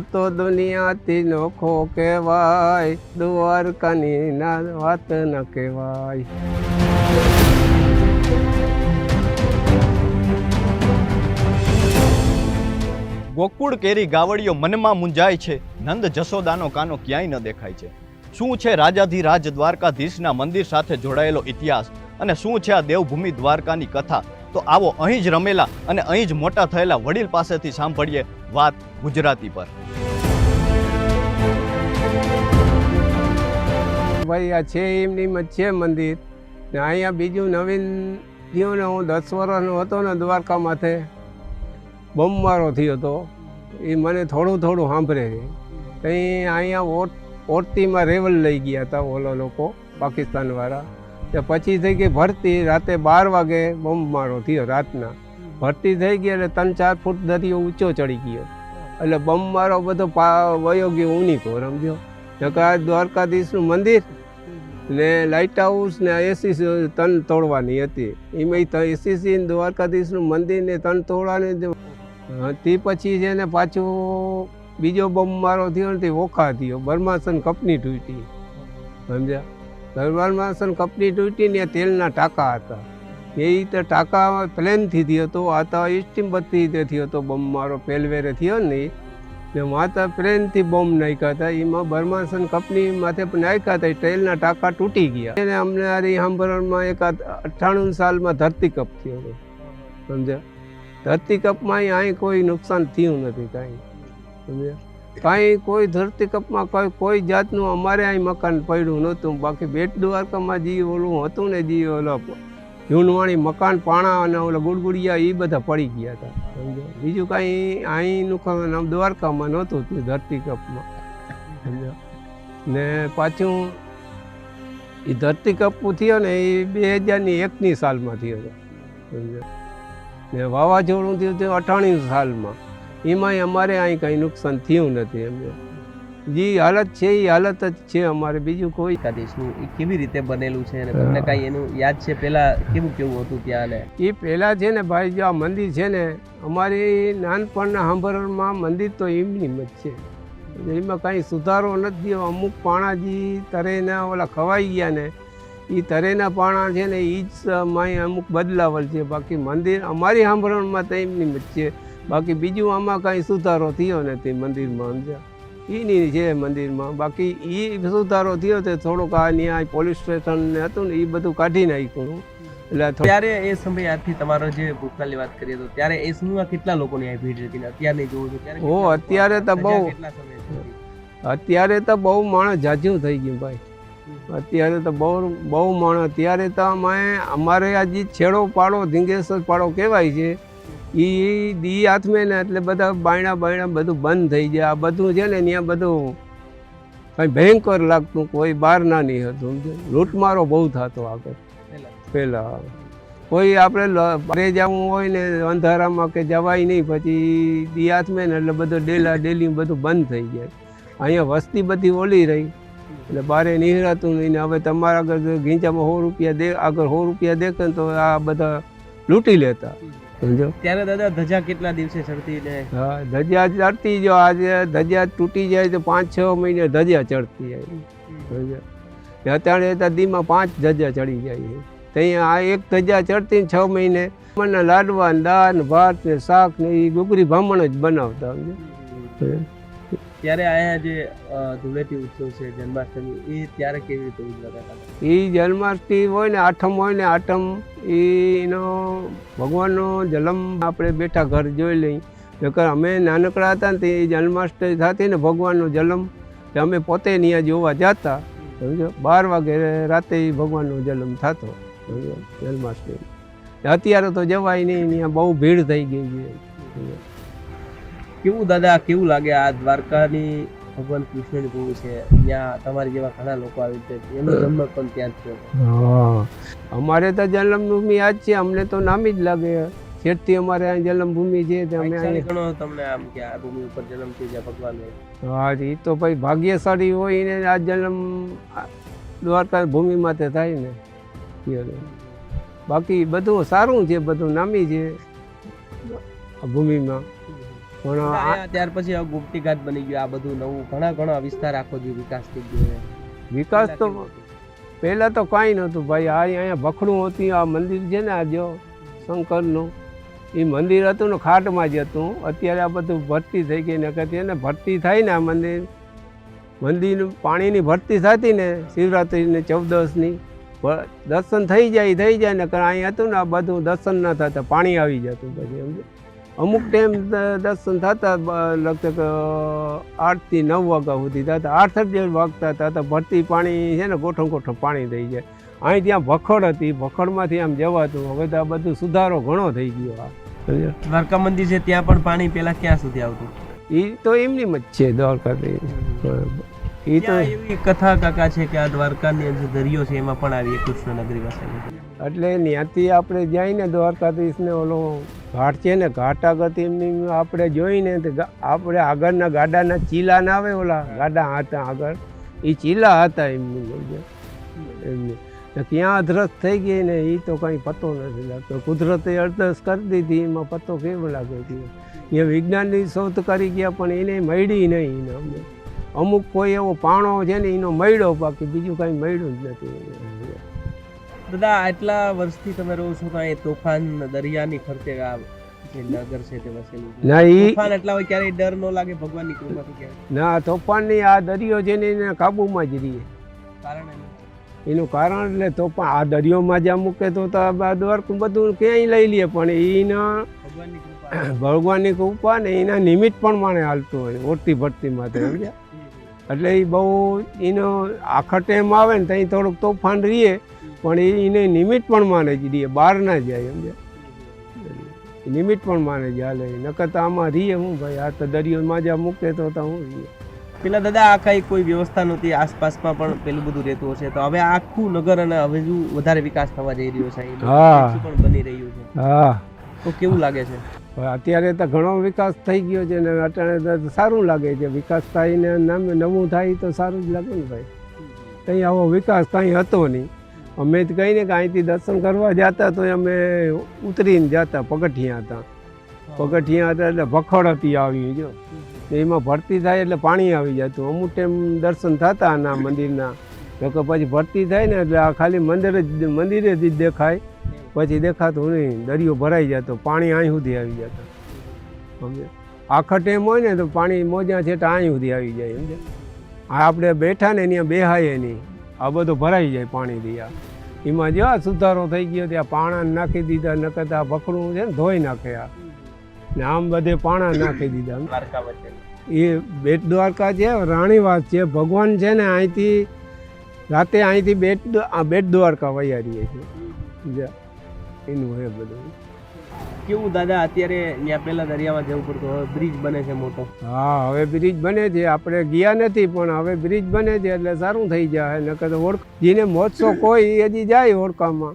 તો દુનિયાથી નોખો કહેવાય. દ્વારકાની ના વાત ન કહેવાય. ગોકુળ કેરી ગાવડીઓ મનમાં મુંજાય છે. નંદ જશોદાનો કાનો ક્યાંય ન દેખાય છે. શું છે રાજાધિરાજ દ્વારકાધીશના મંદિર સાથે જોડાયેલો ઇતિહાસ? અને શું છે આ દેવભૂમિ દ્વારકાની કથા? તો આવો અહીં જ રમેલા અને અહીં જ મોટા થયેલા વડીલ પાસેથી સાંભળીએ વાત ગુજરાતી પર. ભાઈ, આ છે એમની છે મંદિર. ને અહીંયા બીજું નવીન થયું ને, હું દસ વર્ષનો હતો ને દ્વારકામાંથી બમવારો થયો હતો એ મને થોડું થોડું સાંભળે છે. ત્યાં અહીંયા ઓટ ઓરતીમાં રેવલ લઈ ગયા હતા ઓલો લોકો, પાકિસ્તાનવાળા. તે પછી થઈ ગઈ ભરતી, રાતે બાર વાગે બમમારો થયો રાતના. ભરતી થઈ ગઈ એટલે ત્રણ ચાર ફૂટ દરિયો ઊંચો ચડી ગયો. એટલે બમ મારો બધો વયો ગયો ઊનીકો સમજો નકર દ્વારકાધીશનું મંદિર ને લાઇટ હાઉસ ને એસી તન તોડવાની હતી. એમાં એસીસી દ્વારકાધીશનું મંદિર ને તન તોડવાની તે પછી છે ને પાછું બીજો બમ મારો થયો ને તે ઓખા થયો. બર્માસન કંપની તૂટી. સમજ્યા? બર્માસન કંપની તૂટી ને તેલના ટાંકા હતા. એ તો ટાંકા પ્લેનથી થયો હતો. આ તો સ્ટીમ બત્તી રીતે થયો હતો. બોમ્બ મારો પેલવેરે થયો ને ને માતા પ્લેનથી બોમ્બ નાખ્યા હતા. એમાં બર્માસન કંપની માથે પણ નાખ્યા હતા. ટ્રેલના ટાંકા તૂટી ગયા. એને અમને આ સાંભળવામાં એક અઠ્ઠાણું સાલમાં ધરતીકપ થયો હતો. સમજ્યા? ધરતીકપમાં અહીં કોઈ નુકસાન થયું નથી કાંઈ. સમજ્યા? કાંઈ કોઈ ધરતીકપમાં કોઈ કોઈ જાતનું અમારે અહીં મકાન પડ્યું નહોતું. બાકી બેટ દ્વારકામાં જે ઓલું હતું ને જે ઓલો જૂનવાણી મકાન, પાણા અને ઓલા ગુડગુડિયા એ બધા પડી ગયા હતા, સમજો? બીજું કાંઈ અહીં નુકસાન દ્વારકામાં નહોતું તે ધરતીકપમાં સમજ્યા ને પાછું એ ધરતીકપ થયો ને એ બે હજારની એકની સાલમાં થયો હતો, સમજો? ને વાવાઝોડું થયું હતું અઠાણી સાલમાં, એમાંય અમારે અહીં કંઈ નુકસાન થયું નથી એમને જે હાલત છે એ હાલત જ છે અમારે. બીજું કોઈ દ્વારકાધીશનું એ કેવી રીતે બનેલું છે અને તમને કાંઈ એનું યાદ છે? પહેલાં કેવું કેવું હતું ત્યાં ને એ પહેલાં છે ને ભાઈ જો આ મંદિર છે ને અમારી નાનપણના સાંભળમાં મંદિર તો એમની જ છે. એમાં કાંઈ સુધારો નથી અમુક પાણાજી તરેના ઓલા ખવાઈ ગયા ને એ તરેના પાણા છે ને એ જ માય અમુક બદલાવલ છે. બાકી મંદિર અમારી સાંભળમાં તો એમની જ છે. બાકી બીજું આમાં કાંઈ સુધારો થયો નથી મંદિરમાં સમજ્યા? એની છે મંદિરમાં. બાકી એ સુધારો થયો તે થોડોક આ ન્યાય પોલીસ સ્ટેશન ને હતું ને એ બધું કાઢી નાખ્યું. એટલે ત્યારે એ સમય આજથી તમારો જે ભૂતકાળની વાત કરીએ તો ત્યારે એ સમયમાં કેટલા લોકોની આ ભીડ હતી અત્યારે અત્યારની જોવું છું ત્યારે ઓ, અત્યારે તો બહુ. અત્યારે તો બહુ માણસ જાજુ થઈ ગયું ભાઈ. અત્યારે તો બહુ બહુ માણસ. ત્યારે તો અમે અમારે આજે છેડો પાડો ધીંગેશ્વર પાડો કહેવાય છે. એ દી હાથમે ને એટલે બધા બાયણા બાયણા બધું બંધ થઈ જાય આ બધું છે ને ત્યાં બધું કંઈ ભયંકર લાગતું કોઈ બહાર ના નહીં હતું લૂંટમારો બહુ થતો આગળ પહેલા. કોઈ આપણે બારે જવું હોય ને અંધારામાં કે જવાય નહીં પછી દી હાથમે ને એટલે બધું ડેલા ડેલી બધું બંધ થઈ જાય. અહીંયા વસ્તી બધી ઓલી રહી. એટલે બારે નિહરાતું નહીં ને હવે તમારા આગળ ઘીંચામાં સો રૂપિયા દે આગળ સો રૂપિયા દેખે ને તો આ બધા લૂંટી લેતા. સમજો? ત્યારે દાદા ધજા કેટલા દિવસે ચડતી ને હા ધજા ચડતી જો આજે ધજા તૂટી જાય તો પાંચ છ મહિને ધજા ચડતી જાય. અત્યારે તો દીમાં પાંચ ધજા ચડી જાય છે. ત્યાં આ એક ધજા ચડતી છ મહિને. મને લાડવા ને દાળ ને ભાત ને શાક ને એ ગુગરી બ્રાહ્મણ જ બનાવતા સમજો? ત્યારે આયા જે ધૂળેટી ઉત્સવ છે, જન્માષ્ટમી, એ ત્યારે કેવી રીતે ઉજવતા હતા? એ જન્માષ્ટમી હોય ને, આઠમ હોય ને, આઠમ, એનો ભગવાનનો જન્મ આપણે બેઠા ઘર જોઈ લઈ. નકર અમે નાનકડા હતા ને, તે જન્માષ્ટમી થતી ને, ભગવાનનો જન્મ તે અમે પોતે ત્યાં જોવા જતા. સમજો? બાર વાગે રાતે ભગવાનનો જન્મ થતો. જન્માષ્ટમી. અત્યારે તો જવાય નહીં ત્યાં બહુ ભીડ થઈ ગઈ છે. કેવું દાદા કેવું લાગે આ દ્વારકાની ભગવાન કૃષ્ણની ભૂમિ છે? ત્યાં તમારી જેવા ઘણા લોકો આવી છે. એમનો જન્મ પણ ત્યાં જ થયો અમારે તો જન્મભૂમિ આ જ છે. અમને તો નામી જ લાગે. છેટથી અમારે અહીં જન્મભૂમિ છે અમે અહીં ઘણો તમને આમ કે આ ભૂમિ ઉપર જન્મ થયો જ્યાં ભગવાન. હા એ તો ભાઈ ભાગ્યશાળી હોય ને આ જન્મ દ્વારકા ભૂમિમાં તે થાય ને. બાકી બધું સારું છે બધું નામી છે ભૂમિમાં. પણ આ- ત્યાર પછી ગુપ્તી ઘાટ બની ગયો આ બધું નવું. ઘણા ઘણા વિસ્તાર આખો જે વિકાસ થઈ ગયો વિકાસ તો પહેલા તો કાંઈ નહોતું ભાઈ. આ અહીંયા ભખડું હતું આ મંદિર છે ને આ જો શંકરનું એ મંદિર હતું ને ખાટમાં જ હતું. અત્યારે આ બધું ભરતી થઈ ગઈ ને કહેતી ને ભરતી થાય ને આ મંદિર મંદિર પાણીની ભરતી થતી ને શિવરાત્રિની ચૌદસની દર્શન થઈ જાય થઈ જાય ને કારણ અહીં હતું ને આ બધું દર્શન ન થતા પાણી આવી જતું પછી સમજે અમુક ટાઈમ દર્શન થતા લગભગ આઠથી નવ વાગ્યા સુધી થતા. આઠ જ વાગતા હતા તો ભરતી પાણી છે ને ગોઠણ ગોઠણ પાણી થઈ જાય. અહીં ત્યાં ભખડ હતી ભખડમાંથી આમ જવાતું. હવે તો આ બધું સુધારો ઘણો થઈ ગયો આ. દ્વારકા મંદિર છે ત્યાં પણ પાણી પહેલાં ક્યાં સુધી આવતું? એ તો એમની જ છે દ્વારકાથી. એ તો એવી કથા કાકા છે કે આ દ્વારકાની અંદર દરિયો છે એમાં પણ આવી કૃષ્ણ નગરી વસેલી એટલે ત્યાંથી આપણે જઈને દ્વારકાધીશને ઓલો ઘાટ છે ને ઘાટ એમની આપણે જોઈને આપણે આગળના ગાડાના ચીલા ના આવે ઓલા ગાડા હતા આગળ. એ ચીલા હતા એમની સમજ્યો? એમની. ક્યાં અધરસ થઈ ગઈ ને એ તો કંઈ પતો નથી લાગતો. કુદરતે અડધસ કરી દીધી, એમાં પતો કેવો લાગે છે? એ વિજ્ઞાનની શોધ કરી ગયા, પણ એને મળી નહીં એને અમને અમુક કોઈ એવો પાણો છે ને, એનો મળ્યો બાકી બીજું કાંઈ મળ્યું જ નથી. દાદા આટલા વર્ષથી તમે રહો છો તો એ તોફાન દરિયાની ફરતે આ જે નગર છે તે વસેલું છે ના ઈ તોફાન એટલા હોય ક્યારેય ડર ન લાગે ભગવાનની કૃપાથી ક્યારે ના તોફાનની આ દરિયો છે ને એના કાબૂમાં જ રહીએ કારણ એનું? કારણ એટલે તોફાન આ દરિયોમાં જ્યાં મૂકે તો તો દ્વારકું બધું ક્યાંય લઈ લઈએ પણ એના ભગવાનની કૃપા. ને એના નિમિત્ત પણ માણે હાલતું હોય ઓરતી ભરતી માટે સમજ્યા? એટલે એ બહુ એનો આખા ટાઈમ આવે ને ત્યાં થોડુંક તોફાન રહીએ પણ એને નિમિત્ત પણ માને જ રહીએ બહાર ના જાય સમજ્યા નિમિત્ત પણ માને જ હાલે. નકર તો આમાં રહીએ હું ભાઈ. આ તો દરિયોમાં જ્યાં મૂકે તો હું રહીએ પેલા દાદા આ કઈ કોઈ વ્યવસ્થા નહોતી. આસપાસમાં પણ પેલું બધું રહેતું હશે. તો હવે આખું નગર અને હવે જો વધારે વિકાસ થવા જઈ રહ્યો છે. પણ બની રહ્યું છે. હા. તો કેવું લાગે છે? અત્યારે તો ઘણો વિકાસ થઈ ગયો છે ને અત્યારે સારું લાગે છે. વિકાસ થાય ને નવું થાય તો સારું જ લાગે ને ભાઈ. કંઈ આવો વિકાસ કંઈ હતો નહીં. અમે તો કહીને કે અહીંથી દર્શન કરવા જતા તો અમે ઉતરીને જતા પગથિયા હતા. પગથિયા હતા એટલે ભખડ હતી આવી જો. એમાં ભરતી થાય એટલે પાણી આવી જતું અમુક ટાઈમ દર્શન થતા આના મંદિરના. તો કે પછી ભરતી થાય ને એટલે આ ખાલી મંદિર જ મંદિરે જ દેખાય. પછી દેખાતું નહીં દરિયો ભરાઈ જતો પાણી અહીં સુધી આવી જતા સમજે આખા ટાઈમ હોય ને તો પાણી મોજા છે તો અહીં સુધી આવી જાય સમજે આ આપણે બેઠા ને એની બેહાય નહીં. આ બધું ભરાઈ જાય પાણીથી આ. એમાં જેવા સુધારો થઈ ગયો ત્યાં પાણા નાખી દીધા નકર આ છે ને ધોઈ નાખે આ. ને આમ બધે પાણા નાખી દીધા. એ બેટ દ્વારકા છે રાણીવાસ છે ભગવાન છે ને અહીંથી રાતે અહીંથી બેટ આ બેટ દ્વારકા વયા રહીએ છીએ એનું હોય બધું. કેવું દાદા, અત્યારે ત્યાં પેલા દરિયામાં જવું પડતું, હવે બ્રિજ બને છે મોટો. હા, હવે બ્રિજ બને છે. આપણે ગયા નથી, પણ હવે બ્રિજ બને છે, એટલે સારું થઈ જાય. નકર ઓળખ જેને મોજશોખ હોય હજી જાય ઓળખામાં.